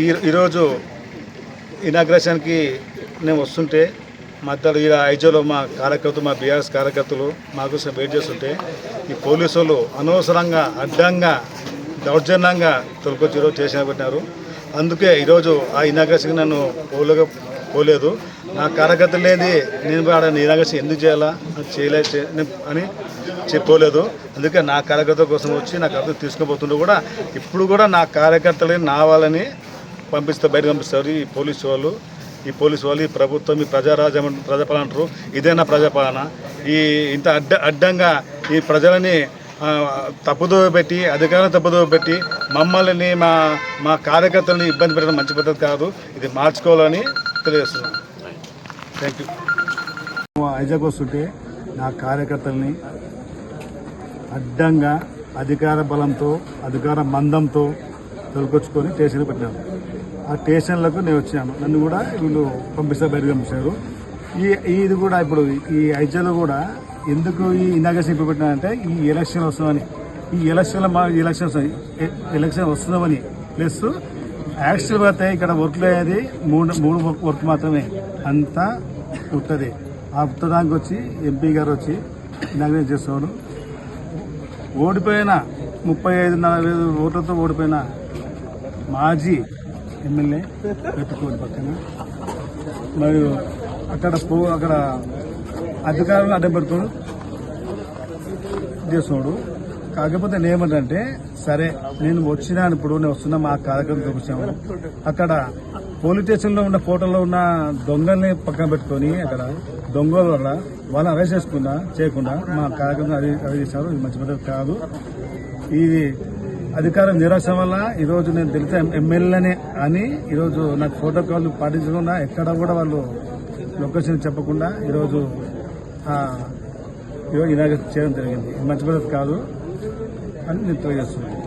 ఈ ఈరోజు ఇనాగ్రేషన్కి నేను వస్తుంటే మధ్యలో ఈ ఐజోలో మా కార్యకర్తలు మా బీఆర్ఎస్ కార్యకర్తలు మా కోసం వెయిట్ చేస్తుంటే ఈ పోలీసు వాళ్ళు అనవసరంగా అడ్డంగా దౌర్జన్యంగా తొలకొచ్చి ఈరోజు స్టేషన్ పెట్టినారు అందుకే ఈరోజు ఆ ఇనాగ్రేషన్కి నన్ను పోలేక పోలేదు. నా కార్యకర్తలు లేని నేను ఆడ ఇనాగ్రేషన్ ఎందుకు చేయాలా? చేయలే అని చెప్పలేదు. అందుకే నా కార్యకర్తల కోసం వచ్చి నా కథ తీసుకుపోతుండే కూడా. ఇప్పుడు కూడా నా కార్యకర్తలని నా వాళ్ళని పంపిస్తే బయట పంపిస్తారు. ఈ పోలీసు వాళ్ళు ఈ పోలీసు వాళ్ళు ఈ ప్రభుత్వం ఈ ప్రజారాజ్యం ప్రజాపాలన అంటారు. ఇదేనా ప్రజాపాలన? ఈ ఇంత అడ్డ అడ్డంగా ఈ ప్రజలని తప్పుదోవ పెట్టి అధికారులను తప్పుదోవ పెట్టి మమ్మల్ని మా మా కార్యకర్తలని ఇబ్బంది పెట్టడం మంచి పద్ధతి కాదు. ఇది మార్చుకోవాలని తెలియజేస్తున్నాను. థ్యాంక్ యూ వైజాగ్ వస్తుంటే నా కార్యకర్తల్ని అడ్డంగా అధికార బలంతో అధికార మందంతో తొలకొచ్చుకొని స్టేషన్కి పెట్టినారు. ఆ స్టేషన్లకు నేను వచ్చాను. నన్ను కూడా వీళ్ళు పంపిస్తే బయటకు పంపించారు. ఈ ఇది కూడా ఇప్పుడు ఈ ఐజాలో కూడా ఎందుకు ఈ ఇనాగేషన్ ఇప్పుడు పెట్టినారంటే ఈ ఎలక్షన్ వస్తుందని. ఈ ఎలక్షన్లో మా ఎలక్షన్ వస్తుంది. ఎలక్షన్ వస్తుందని. ప్లస్ యాక్చువల్ అయితే ఇక్కడ వర్క్లు అయ్యేది మూడు మూడు వర్క్ మాత్రమే. అంతా ఉంటుంది ఆ ఉత్తరానికి వచ్చి ఎంపీ గారు వచ్చి ఇనాగ్రేట్ చేసేవాడు ఓడిపోయిన ముప్పై ఐదు నలభై ఐదు ఓట్లతో ఓడిపోయిన మాజీ ఎమ్మెల్యే పెట్టుకోండి పక్కన. మరియు అక్కడ పో అక్కడ అధికారులను అడ్డం పెట్టుకోడు చేస్తున్నాడు కాకపోతే నేనేమంటే సరే నేను వచ్చినా ఇప్పుడు నేను వస్తున్నా మా కార్యక్రమం వచ్చాము. అక్కడ పోలీస్ స్టేషన్లో ఉన్న ఫోటోలో ఉన్న దొంగల్ని పక్కన పెట్టుకొని అక్కడ దొంగల వల్ల వాళ్ళని అరెస్ట్ చేసుకున్నా చేయకుండా మా కార్యక్రమం అది అది చేశారు. ఇది మంచి పద్ధతి కాదు. ఇది అధికారం నిరాశ వల్ల ఈరోజు నేను దళిత ఎమ్మెల్యేనే అని ఈరోజు నాకు ప్రోటోకాల్ పాటించకుండా ఎక్కడ కూడా వాళ్ళు లొకేషన్ చెప్పకుండా ఈరోజు ఈరోజు ఇలాగ చేయడం జరిగింది. మంచి పద్ధతి కాదు అని నేను తెలియజేస్తున్నాను.